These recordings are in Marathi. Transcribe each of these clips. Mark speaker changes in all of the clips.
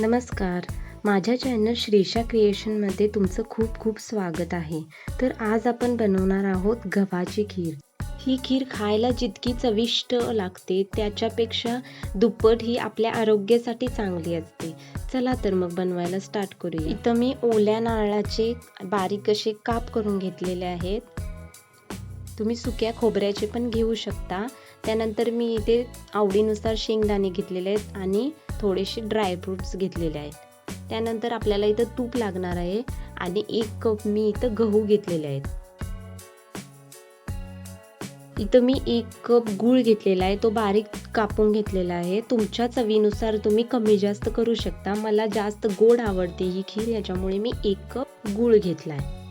Speaker 1: नमस्कार. माझ्या चॅनल श्रीशा क्रिएशनमध्ये तुमचं खूप खूप स्वागत आहे. तर आज आपण बनवणार आहोत गव्हाची खीर. ही खीर खायला जितकी चविष्ट लागते त्याच्यापेक्षा दुप्पट ही आपल्या आरोग्यासाठी चांगली असते. चला तर मग बनवायला स्टार्ट करूया. इथं मी ओल्या नारळाचे बारीक असे काप करून घेतलेले आहेत. तुम्ही सुक्या खोबऱ्याचे पण घेऊ शकता. त्यानंतर मी इथे आवडीनुसार शेंगदाणे घेतलेले आहेत आणि थोडेसे ड्रायफ्रूट्स घेतलेले आहेत. त्यानंतर आपल्याला इथं तूप लागणार आहे आणि एक कप मी इथं गहू घेतलेले आहेत. इथं मी एक कप गूळ घेतलेला आहे तो बारीक कापून घेतलेला आहे. तुमच्या चवीनुसार तुम्ही कमी जास्त करू शकता. मला जास्त गोड आवडते ही खीर याच्यामुळे मी एक कप गूळ घेतला आहे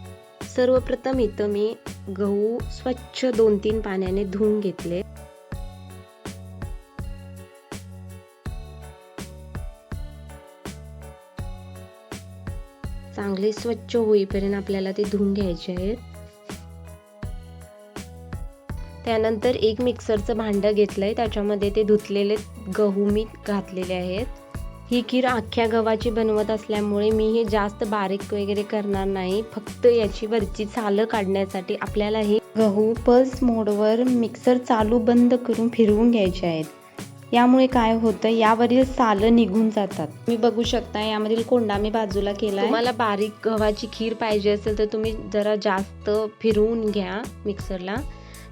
Speaker 1: सर्वप्रथम इथं मी गहू स्वच्छ दोन तीन पाण्याने धुवून घेतले. चांगले स्वच्छ होईपर्यंत आपल्याला ते धुवून घ्यायचे आहेत. त्यानंतर एक मिक्सरचं भांडं घेतलं आहे त्याच्यामध्ये ते धुतलेले गहू मी घातलेले आहेत. ही खीर अख्ख्या गव्हाची बनवत असल्यामुळे मी हे जास्त बारीक वगैरे करणार नाही. फक्त याची वरची सालं काढण्यासाठी आपल्याला हे गहू पल्स मोडवर मिक्सर चालू बंद करून फिरवून घ्यायचे आहेत. यामुळे काय होतं यावरील सालं निघून जातात. तुम्ही बघू शकता यामधील कोंडा मी बाजूला केला तुम्हाला बारीक गव्हाची खीर पाहिजे असेल तर तुम्ही जरा जास्त फिरवून घ्या मिक्सरला.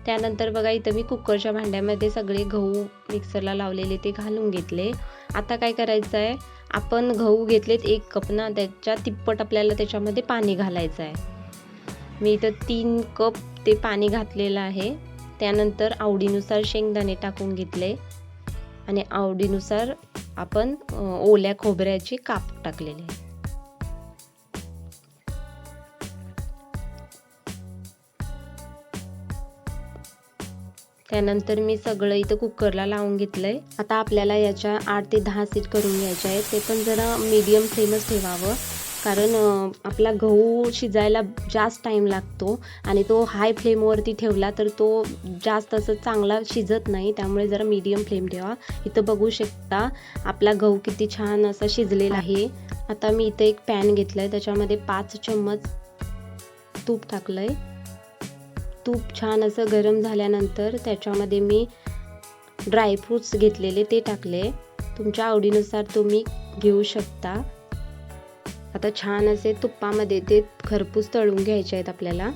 Speaker 1: त्यानंतर बघा इथं मी कुकरच्या भांड्यामध्ये सगळे गहू मिक्सरला लावलेले ते घालून घेतले. आता काय करायचं आहे आपण गहू घेतलेत एक कप ना त्याच्या तिप्पट आपल्याला त्याच्यामध्ये पाणी घालायचं आहे मी इथं तीन कप ते पाणी घातलेलं आहे. त्यानंतर आवडीनुसार शेंगदाणे टाकून घेतले. आणि आवडीनुसार आपण ओल्या खोबऱ्याची काप टाकलेले आहे. त्यानंतर मी सगळं इथं कुकरला लावून घेतलंय. आता आपल्याला याच्या आठ ते दहा सीट करून घ्यायच्या आहेत. ते पण जरा मीडियम फ्लेमच ठेवावं. कारण आपला गहू शिजायला जास्त टाईम लागतो आणि तो हाय फ्लेमवरती ठेवला तर तो जास्त असं चांगला शिजत नाही. त्यामुळे जरा मीडियम फ्लेम ठेवा. इथं बघू शकता आपला गहू किती छान असा शिजलेला आहे. आता मी इथं एक पॅन घेतलं आहे त्याच्यामध्ये पाच चम्मच तूप टाकलं आहे तूप छान असं गरम झाल्यानंतर त्याच्यामध्ये मी ड्रायफ्रूट्स घेतलेले ते टाकले. तुमच्या आवडीनुसार तुम्ही घेऊ शकता. आता छान असे तुपामध्ये ते खरपूस तळून घ्यायचे आहेत आपल्याला.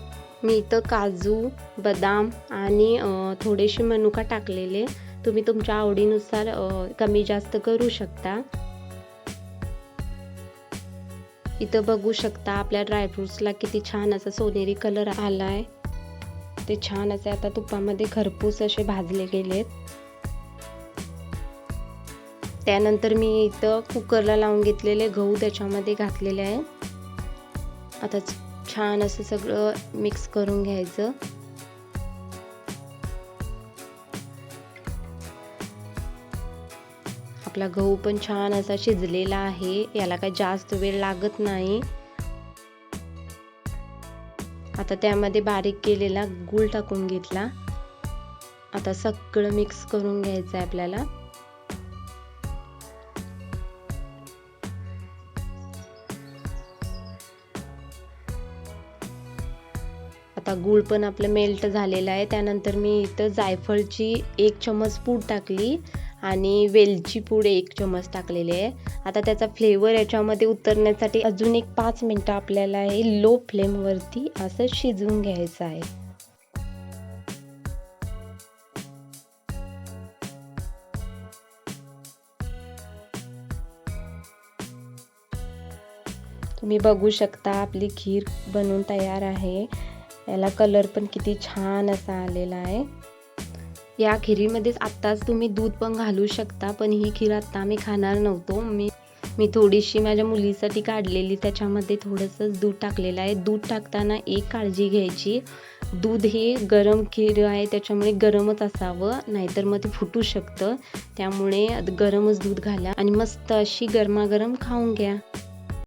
Speaker 1: मी इथं काजू बदाम आणि थोडेसे मनुका टाकलेले. तुम्ही तुमच्या आवडीनुसार कमी जास्त करू शकता. इथं बघू शकता आपल्या ड्रायफ्रुट्सला किती छान असा सोनेरी कलर आला आहे ते छान असे आता तुपामध्ये खरपूस असे भाजले गेलेत. त्यानंतर मी इथं कुकरला लावून घेतलेले गहू त्याच्यामध्ये घातलेले आहे. आता छान असं सगळं मिक्स करून घ्यायचं. आपला गहू पण छान असा शिजलेला आहे. याला काही जास्त वेळ लागत नाही. आता त्यामध्ये बारीक केलेला गूळ टाकून घेतला. आता सगळं मिक्स करून घ्यायचं आहे आपल्याला. आता गूळ पण आपलं मेल्ट झालेलं आहे. त्यानंतर मी इथं जायफळची एक चमच पूड टाकली आणि वेलची पूड एक चमच टाकलेली आहे. आता त्याचा फ्लेवर याच्यामध्ये उतरण्यासाठी अजून एक पाच मिनटं आपल्याला हे लो फ्लेमवरती असं शिजवून घ्यायचं आहे. तुम्ही बघू शकता आपली खीर बनवून तयार आहे. याला कलर पण किती छान असा आलेला आहे. या खिरीमध्येच आत्ताच तुम्ही दूध पण घालू शकता पण ही खीर आत्ता आम्ही खाणार नव्हतो. मी मी थोडीशी माझ्या मुलीसाठी काढलेली त्याच्यामध्ये थोडंसं दूध टाकलेलं आहे. दूध टाकताना एक काळजी घ्यायची. दूध हे गरम खीर आहे त्याच्यामुळे गरमच असावं नाहीतर मग ते फुटू शकतं. त्यामुळे गरमच दूध घाला आणि मस्त अशी गरमागरम खाऊन घ्या.